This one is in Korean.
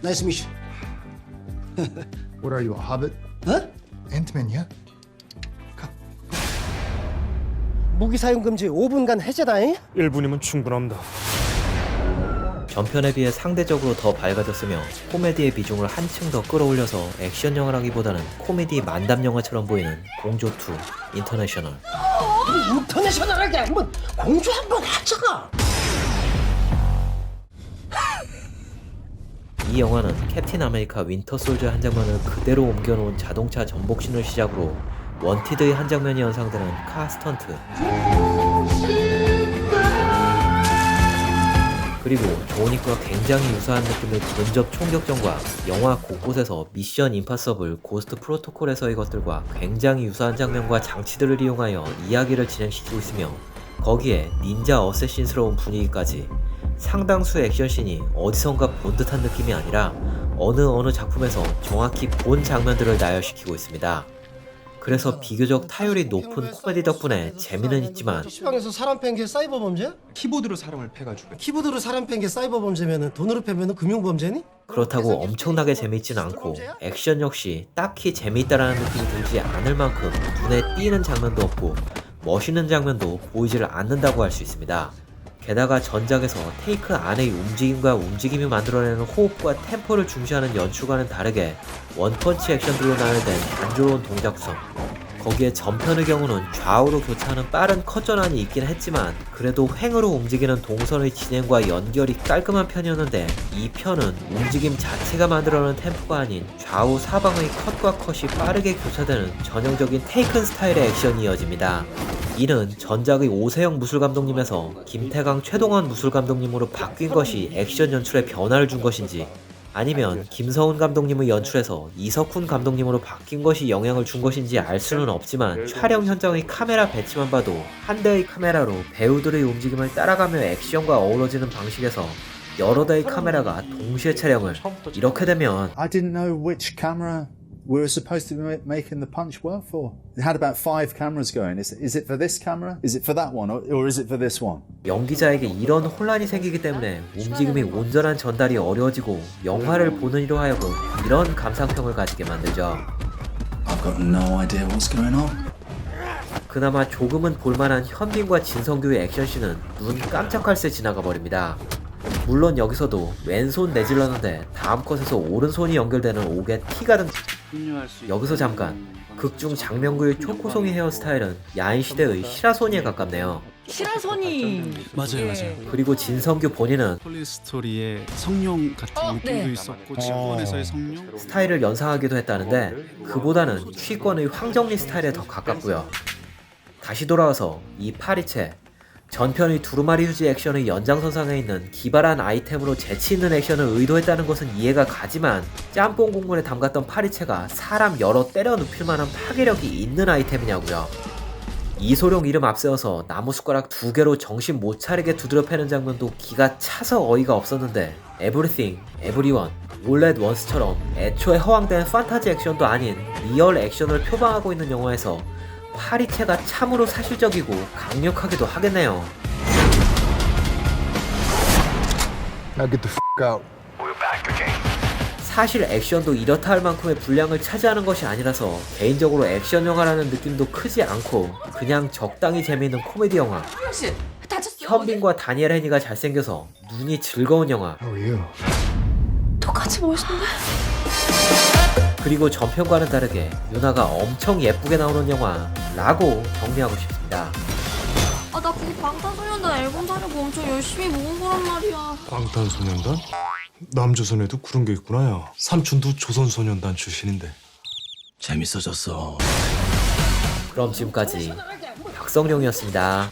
나이스 미션. What are you, a hobbit? 어? Ant-Man, yeah? 무기 사용 금지 5분간 해제다잉. 1분이면 충분합니다. 전편에 비해 상대적으로 더 밝아졌으며 코미디의 비중을 한층 더 끌어올려서 액션 영화라기보다는 코미디 만담 영화처럼 보이는 공조2 인터내셔널 인터내셔널하게 한번 공주 한번 하자. 이 영화는 캡틴 아메리카 윈터 솔저 한 장면을 그대로 옮겨놓은 자동차 전복신을 시작으로 원티드의 한 장면이 연상되는 카 스턴트. 그리고 조닉과 굉장히 유사한 느낌의 근접 총격전과 영화 곳곳에서 미션 임파서블 고스트 프로토콜에서의 것들과 굉장히 유사한 장면과 장치들을 이용하여 이야기를 진행시키고 있으며 거기에 닌자 어쌔신스러운 분위기까지 상당수의 액션씬이 어디선가 본 듯한 느낌이 아니라 어느 어느 작품에서 정확히 본 장면들을 나열시키고 있습니다. 그래서 비교적 타율이 높은 코미디 덕분에 재미는 있지만 PC방에서 사람 팬 게 사이버 범죄야? 키보드로 사람을 패가지고 키보드로 사람 팬 게 사이버 범죄면은 돈으로 패면은 금융 범죄니? 그렇다고 엄청나게 재미있진 않고 액션 역시 딱히 재미있다라는 느낌이 들지 않을 만큼 눈에 띄는 장면도 없고 멋있는 장면도 보이지를 않는다고 할 수 있습니다. 게다가 전작에서 테이크 안의 움직임과 움직임이 만들어내는 호흡과 템포를 중시하는 연출과는 다르게 원펀치 액션들로 나열된 단조로운 동작 구성 거기에 전편의 경우는 좌우로 교차하는 빠른 컷전환이 있긴 했지만 그래도 횡으로 움직이는 동선의 진행과 연결이 깔끔한 편이었는데 이 편은 움직임 자체가 만들어내는 템포가 아닌 좌우 사방의 컷과 컷이 빠르게 교차되는 전형적인 테이큰 스타일의 액션이 이어집니다. 이는 전작의 오세영 무술 감독님에서 김태강 최동원 무술 감독님으로 바뀐 것이 액션 연출에 변화를 준 것인지 아니면 김서훈 감독님의 연출에서 이석훈 감독님으로 바뀐 것이 영향을 준 것인지 알 수는 없지만 촬영 현장의 카메라 배치만 봐도 한 대의 카메라로 배우들의 움직임을 따라가며 액션과 어우러지는 방식에서 여러 대의 카메라가 동시에 촬영을 이렇게 되면 We were supposed to be ma- making the punch work for. It had about five cameras going. Is, is it for this camera? Is it for that one? Or, or is it for this one? 연기자에게 이런 혼란이 생기기 때문에 움직임의 온전한 전달이 어려워지고 영화를 보는 이로 하여금 이런 감상평을 가지게 만들죠. I've got no idea what's going on. 그나마 조금은 볼만한 현빈과 진성규의 액션씬은 눈 깜짝할 새 지나가 버립니다. 물론 여기서도 왼손 내질렀는데 다음 컷에서 오른손이 연결되는 옥에 티가 든 여기서 잠깐 극중 장명구의 초코송이 헤어스타일은 야인 시대의 시라소니에 가깝네요. 시라소니 맞아요, 맞아요. 그리고 진성규 본인은 폴리스토리의 성룡 같은 어, 느낌도 네. 있었고 직권에서의 성룡 스타일을 연상하기도 했다는데 그보다는 취권의 황정리 스타일에 더 가깝고요. 다시 돌아와서 이 파리채 전편의 두루마리 휴지 액션의 연장선상에 있는 기발한 아이템으로 재치있는 액션을 의도했다는 것은 이해가 가지만 짬뽕 국물에 담갔던 파리채가 사람 여러 때려 눕힐 만한 파괴력이 있는 아이템이냐고요. 이소룡 이름 앞세워서 나무 숟가락 두 개로 정신 못 차리게 두드려 패는 장면도 기가 차서 어이가 없었는데 Everyone, All at Once처럼 애초에 허황된 판타지 액션도 아닌 리얼 액션을 표방하고 있는 영화에서 파리채가 참으로 사실적이고 강력하기도 하겠네요. Now get the f out. 사실 액션도 이렇다 할 만큼의 분량을 차지하는 것이 아니라서 개인적으로 액션 영화라는 느낌도 크지 않고 그냥 적당히 재미있는 코미디 영화? 현빈과 다니엘 헤니가 잘생겨서 눈이 즐거운 영화 How are you? 똑같이 멋있는데? 그리고 전편과는 다르게 유나가 엄청 예쁘게 나오는 영화라고 정리하고 싶습니다. 아 나 그거 방탄소년단 앨범 사려고 엄청 열심히 모은 거란 말이야 방탄소년단? 남조선에도 그런 게 있구나 야. 삼촌도 조선소년단 출신인데. 재밌어졌어. 그럼 지금까지 박성룡이었습니다.